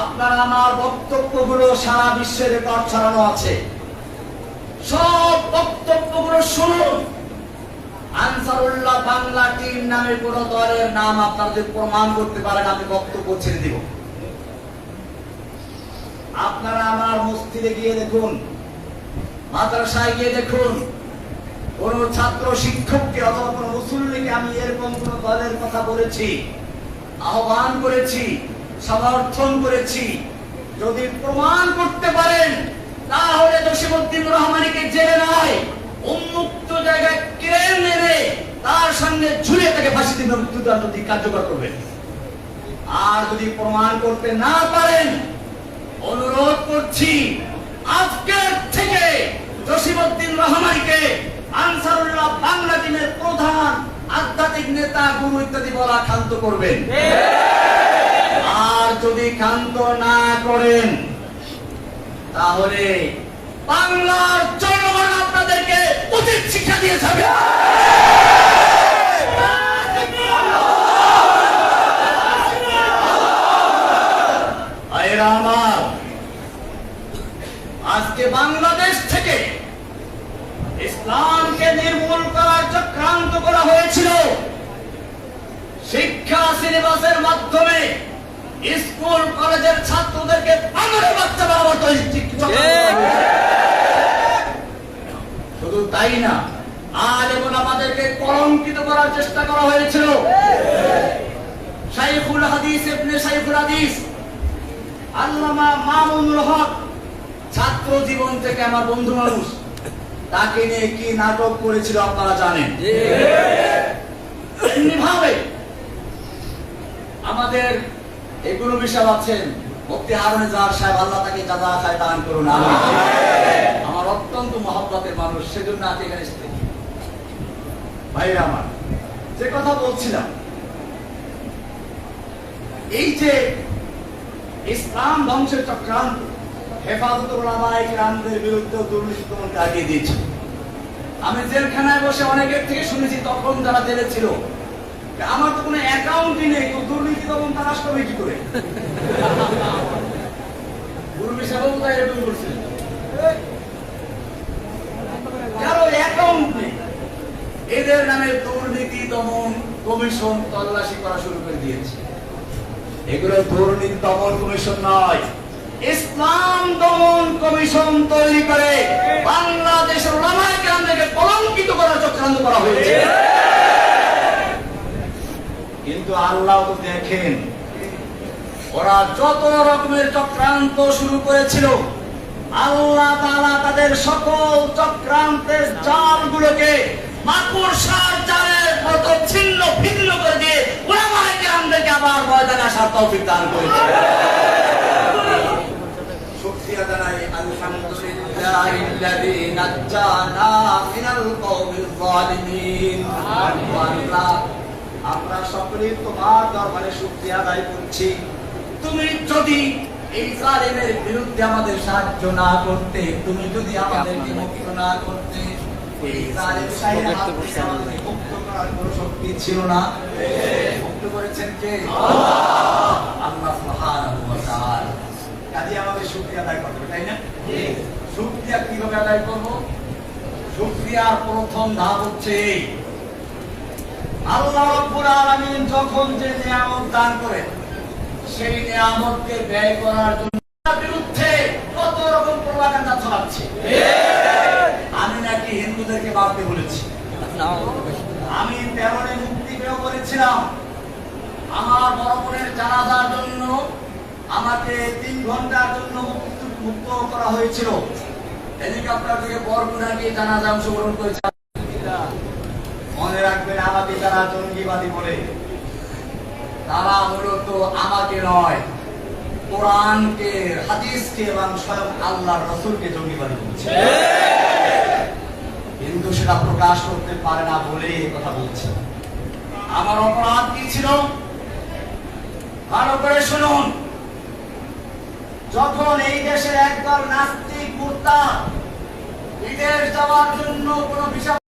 আপনার আমার বক্তব্যগুলো সারা বিশ্বে রেকর্ড ছড়ানো আছে। সব বক্তব্যগুলো শুনুন। আনসারুল্লাহ বাংলা টিম কোন দলের নাম আপনারা যদি প্রমাণ করতে পারেন, আমি বক্তব্য ছেড়ে দিব। আপনারা আমার মসজিদে গিয়ে দেখুন, মাদ্রাসায় গিয়ে দেখুন, কোন ছাত্র শিক্ষককে অথবা কোন মুসল্লিকে আমি এরকম কোন দলের কথা বলেছি, আহ্বান করেছি সমর্থন করেছি। যদি প্রমাণ করতে পারেন, তাহলে জসিমুদ্দিন রহমানিকে জেলে নয়, উন্মুক্ত জায়গায় ক্রেন মেরে তার সঙ্গে ঝুলে তাকে ফাঁসি দিন মৃত্যুদণ্ড দিয়ে কার্যকর করবেন। আর যদি প্রমাণ করতে না পারেন, অনুরোধ করছি, আজকের থেকে জসিমুদ্দিন রহমানকে আনসারুল্লাহ বাংলা টিমের প্রধান আধ্যাত্মিক নেতা, গুরু ইত্যাদি বলা ক্ষান্ত করবেন। যদি ক্ষান্ত না করেন, তাহলে বাংলার জনগণ আপনাদেরকে উচিত শিক্ষা দিয়ে যাবে। আজকে বাংলাদেশ থেকে ইসলামকে নির্মূল করার চক্রান্ত করা হয়েছিল। শিক্ষা সিলেবাসের মাধ্যমে স্কুল কলেজের ছাত্রদেরকে বাংলার বাচ্চা বানাবার তৈরি শুধু তাই না আর এবং আমাদেরকে কলঙ্কিত করার চেষ্টা করা হয়েছিল। শাইখুল হাদিস ইবনে শাইখুল হাদিস আল্লামা মামুনুল হক ছাত্র জীবন থেকে আমার বন্ধু মানুষ তাকে নিয়ে কি নাটক করেছিল আপনারা জানেন? আমাদের এগুলো বিষয় আছেন? মুক্তি হারুন জাহার সাহেব আল্লাহ তাকে যাদা খায় দান করুন আমার অত্যন্ত মহব্বতের মানুষ, সেজন্য আজকে এখানে এসেছি। ভাইরা আমার, যে কথা বলছিলাম, এই যে ইসলাম ধ্বংসের চক্রান্ত হেফাজতুল উলামায়ে কিরামদের বিরুদ্ধে দুর্নীতি দমনকে আগিয়ে দিয়েছে। আমি জেলখানায় বসে অনেকের থেকে শুনেছি, তখন যারা জেলে ছিল আমার তো কোনো অ্যাকাউন্টই নেই তো দুর্নীতি দমন তালাশ করবে কি করে? মুরব্বী তাই এরকম করছিলেন। কারও অ্যাকাউন্ট নেই। এদের নামে দুর্নীতি দমন কমিশন তল্লাশি করা শুরু করে দিয়েছে। এগুলো দুর্নীতি দমন কমিশন নয়। ইসলাম দমন কমিশন তৈরি করে বাংলাদেশের ওলামায়ে কেরামদেরকে কলঙ্কিত করার চক্রান্ত করা হয়েছে। কিন্তু আল্লাহ তো দেখেন ওরা যত রকমের চক্রান্ত শুরু করেছিল আল্লাহ তাআলা তাদের সকল চক্রান্তের জালগুলোকে মাকড়সার জালের মতো ছিন্ন ভিন্ন করে দিয়ে ওলামায়ে কেরামদেরকে আবার ময়দানে আসার তৌফিক দান করেছে শুকরিয়া জানাই আলহামদুলিল্লাহিল্লাযী নাজ্জানা মিনাল কওমিল যালিমিন। আল্লাহ আমরা সকলেই তোমার দরবারে শুকরিয়া আদায় করছি। তুমি যদি এই জালেমের বিরুদ্ধে আমাদের সাহায্য না করতে তুমি যদি আমাদেরকে মুক্ত না করতে এই জালেম শাহের হাত থেকে আমাদেরকে মুক্ত করার কোনো শক্তি ছিল না। মুক্ত করেছেন কে? আল্লাহ সুবহানাহু ওয়া তাআলা। কাজে আমাদের শুকরিয়া আদায় করতে হবে, তাই না? শুকরিয়া কীভাবে আদায় করব? শুকরিয়ার প্রথম ধাপ হচ্ছে আল্লাহ রাব্বুল যখন যে নিয়ামত দান করেন, সেই নিয়ামতকে ব্যয় করার জন্য বিরুদ্ধে কত রকম প্রপাগান্ডা ছড়াচ্ছে আমি নাকি হিন্দুদেরকে বাঁধতে বলেছি। আমি তেরোনে মুক্তি পেয়েও বলেছিলাম, আমার বড় বোনের জানাজার জন্য, আমাকে তিন ঘণ্টার জন্য মুক্ত- করা হয়েছিল। হেলিকপ্টার থেকে বরগুনা গিয়ে জানাজা অংশগ্রহণ করেছে মনে রাখবেন, আমাকে যারা জঙ্গিবাদী বলে। তারা মূলত আমাকে নয়, কোরআনকে, হাদিসকে এবং স্বয়ং আল্লাহ রসুলকে জঙ্গিবাদী বলছে। কিন্তু সেটা প্রকাশ করতে পারে না বলে কথা বলছে। আমার অপরাধ কি ছিল? ভালো করে শুনুন। যখন এই দেশের একদল নাস্তিক মুর্তা বিদেশ যাওয়ার জন্য কোনো বিষয়